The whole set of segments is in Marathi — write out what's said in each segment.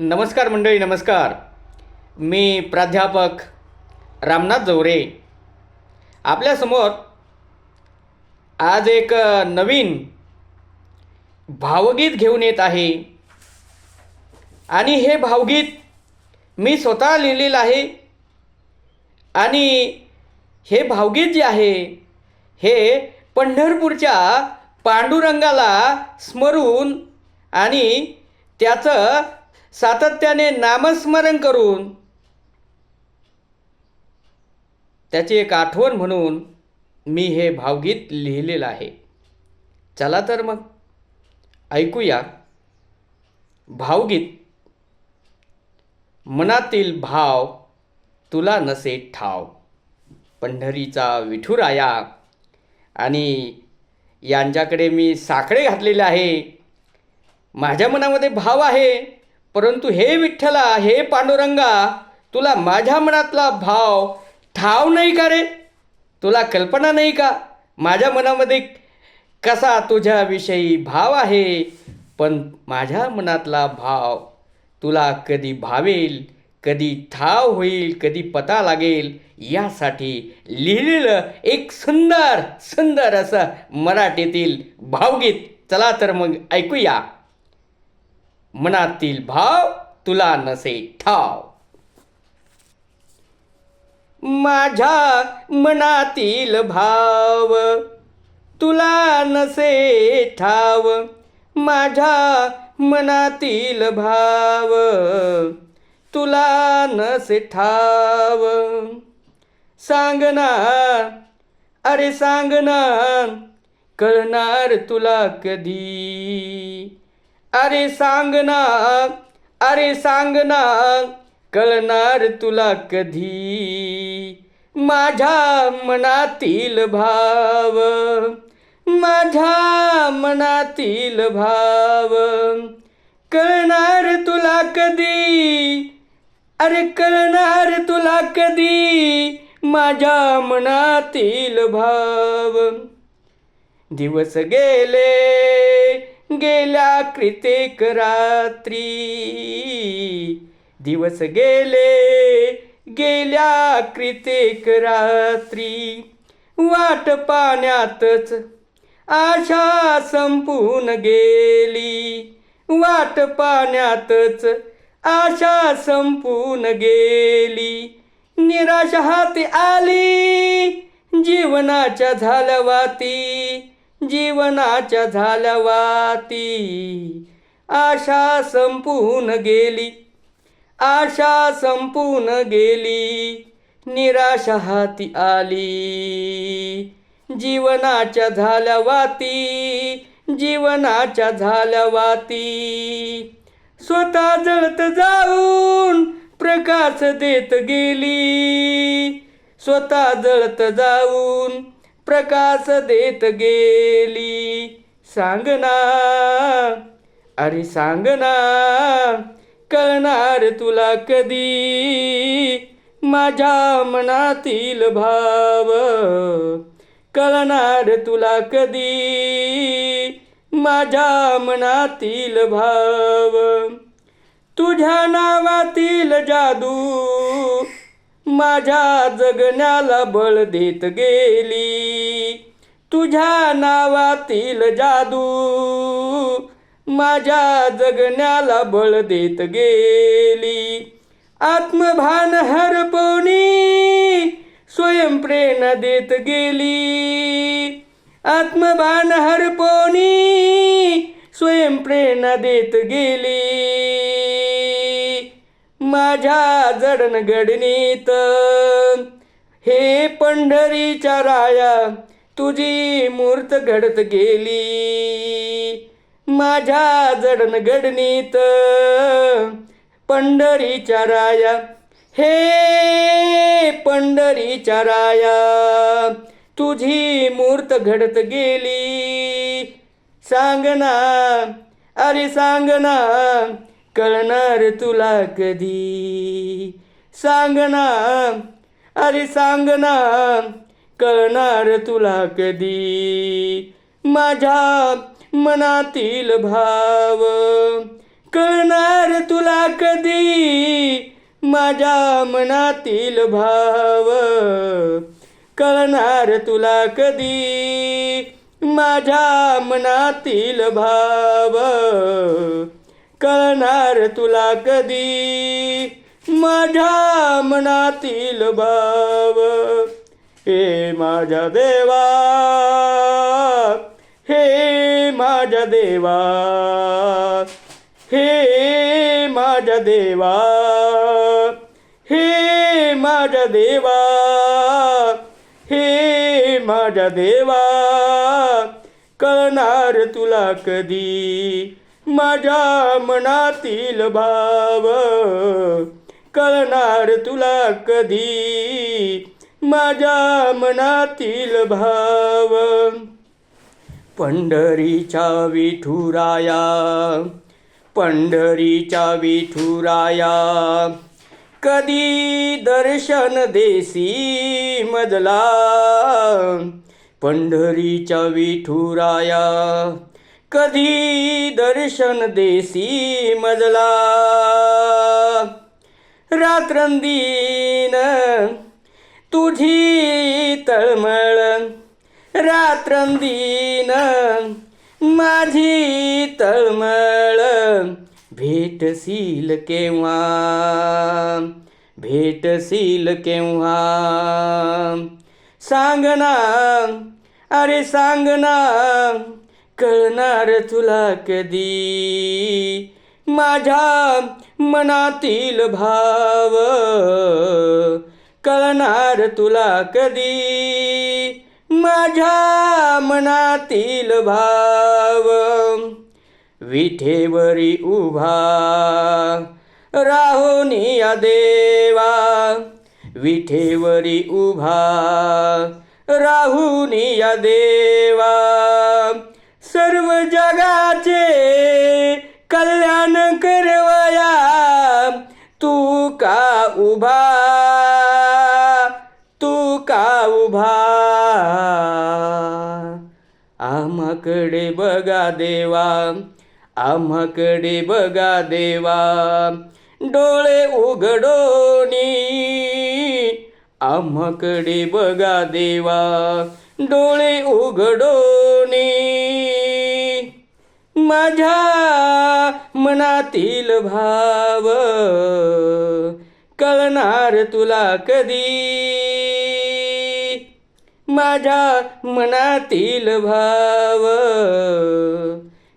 नमस्कार मंडळी नमस्कार. मी प्राध्यापक रामनाथ जवरे. आपल्यासमोर आज एक नवीन भावगीत घेऊन येत आहे. आणि हे भावगीत मी स्वतः लिहिलेलं आहे. आणि हे भावगीत जे आहे हे पंढरपूरच्या पांडुरंगाला स्मरून आणि त्याचं सातत्याने नामस्मरण करून त्याची एक आठवण म्हणून मी हे भावगीत लिहिलेलं आहे. चला तर मग ऐकूया. भावगीत. मनातील भाव तुला नसे ठाव. पंढरीचा विठुराया आणि यांच्याकडे मी साखळे घातलेले आहे. माझ्या मनामध्ये भाव आहे. परंतु हे विठ्ठला हे पांडुरंगा तुला माझ्या मनातला भाव ठाव नाही का रे? तुला कल्पना नाही का? माझ्या मनामध्ये कसा तुझ्याविषयी भाव आहे? पण माझ्या मनातला भाव तुला कधी भावेल कधी ठाव होईल कधी पता लागेल यासाठी लिहिलेलं एक सुंदर सुंदर असं मराठीतील भावगीत. चला तर मग ऐकूया. मनातील भाव तुला नसे ठाव. माझ्या मनातील भाव तुला नसे ठाव. माझ्या मनातील भाव तुला नसे ठाव. सांगना अरे सांगना कळणार तुला कधी? अरे सांगना अरे सांगना कळणार तुला कधी? माझ्या मनातील भाव माझ्या मनातील भाव कळणार तुला कधी? अरे कळणार तुला कधी? माझ्या मनातील भाव. दिवस गेले गेल्या कृत्येक रात्री. दिवस गेले गेल्या कृत्येक रात्री. वाट पाण्यातच आशा संपून गेली. वाट पाण्यातच आशा संपून गेली. निराशा हाती आली जीवनाच्या झालवाती. वाती जीवनाच्या झाल्या वाती आशा संपून गेली. आशा संपून गेली. निराशा हाती आली. जीवनाच्या झाल्या वाती जीवनाच्या झाल्या वाती स्वतः जळत जाऊन प्रकाश देत गेली. स्वतः जळत जाऊन प्रकाश देत गेली. सांगना अरे सांगना कळणार तुला कधी? माझ्या मनातील भाव कळणार तुला कधी? माझ्या मनातील भाव तुझ्या नावातील जादू माझ्या जगण्याला बळ देत गेली. तुझ्या नावातील जादू माझ्या जगण्याला बळ देत गेली. आत्मभान हरपवणी स्वयंप्रेरणा देत गेली. आत्मभान हरपवणी स्वयंप्रेरणा देत गेली. माझ्या जडणघडणीत हे पंढरीच्या राया तुझी मूर्त घडत गेली. माझ्या जडणघडणीत पंढरीच्या राया हे पंढरीच्या राया तुझी मूर्त घडत गेली. सांगना अरे सांगना कळणार तुला कधी? सांगना अरे सांग ना कळणार तुला कधी? माझ्या मनातील भाव कळणार तुला कधी? माझ्या मनातील भाव कळणार तुला कधी? माझ्या मनातील भाव कळणार तुला कधी? माझ्या मनातील भाव. हे माझ्या देवा. हे माझ्या देवा. हे माझ्या देवा. हे माझ्या देवा. हे माझ्या देवा. कळणार तुला कधी? माझ्या मनातील भाव कळणार तुला कधी? माझ्या मनातील भाव पंढरीच्या विठुराया पंढरीच्या विठुराया कधी दर्शन देसी मजला? पंढरीच्या विठुराया कधी दर्शन देसी मजला? रात्रंदीन तुझी तळमळ. रात्रंदीन माझी तळमळ. भेटशील केव्हा? भेटशील केव्हा? सांग ना. अरे सांग ना. कळणार तुला कधी? माझ्या मनातील भाव कळणार तुला कधी? माझ्या मनातील भाव विठेवरी उभा राहुनी या देवा. विठेवरी उभा राहुनी या देवा. सर्व जगाचे कल्याण करवया. तू का उभा? तू का उभा? आम्हाकडे बघा देवा आम्हाकडे बघा देवा. डोळे उघडोनी आम्हाकडे बघा देवा. डोळे उघडोनी माझ्या मनातील भाव कळणार तुला कधी? माझ्या मनातील भाव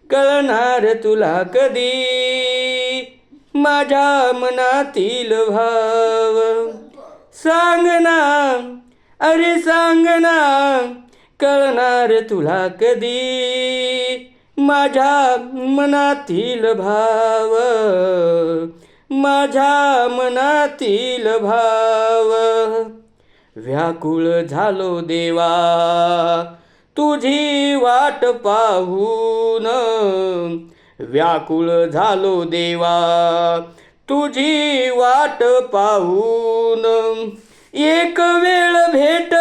कळणार तुला कधी? माझ्या मनातील भाव सांग ना अरे सांग ना कळणार तुला कधी? माझ्या मनातील भाव माझ्या मनातील भाव. व्याकुळ झालो देवा तुझी वाट पाहून. व्याकुळ झालो देवा तुझी वाट पाहून. एक वेळ भेट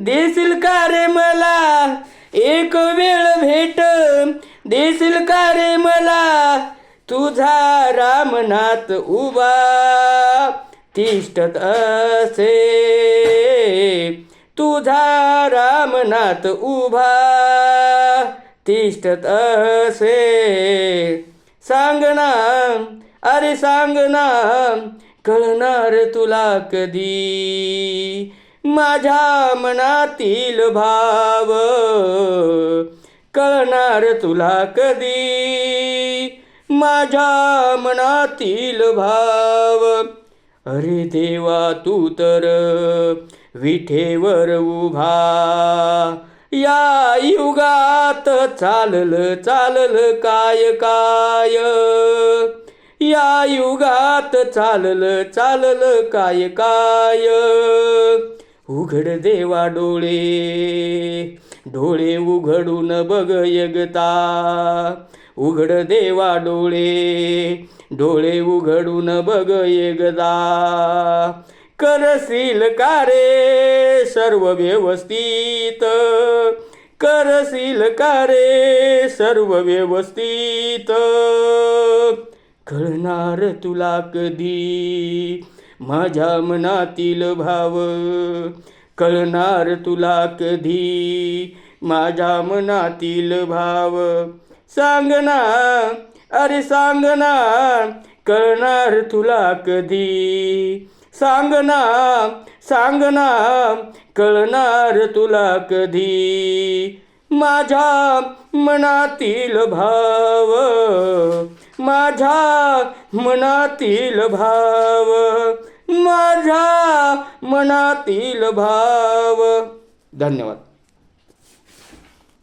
देशील का रे मला? एक वेळ भेट देशील का रे मला? तुझा रामनाथ उभा. तिष्ठत असे. तुझा रामनाथ उभा. तिष्ठत असे. सांग ना अरे सांग ना कळणार तुला कधी? माझ्या मनातील भाव कळणार तुला कधी? माझ्या मनातील भाव. अरे देवा तू तर विठेवर उभा. या युगात चालल चालल काय काय? या युगात चालल चालल काय काय? उघड देवा डोळे. डोळे उघडून बघ यगता. उघड देवा डोळे. डोळे उघडून बघ एकदा करशील का रे सर्व व्यवस्थित? करशील का रे सर्व व्यवस्थित? कळणार तुला कधी? माझ्या मनातील भाव कळणार तुला कधी? माझ्या मनातील भाव. सांग ना अरे सांग ना कळणार तुला कधी? सांग ना सांग ना कळणार तुला कधी? माझ्या मनातील भाव. माझ्या मनातील भाव. माझ्या मनातील भाव. धन्यवाद.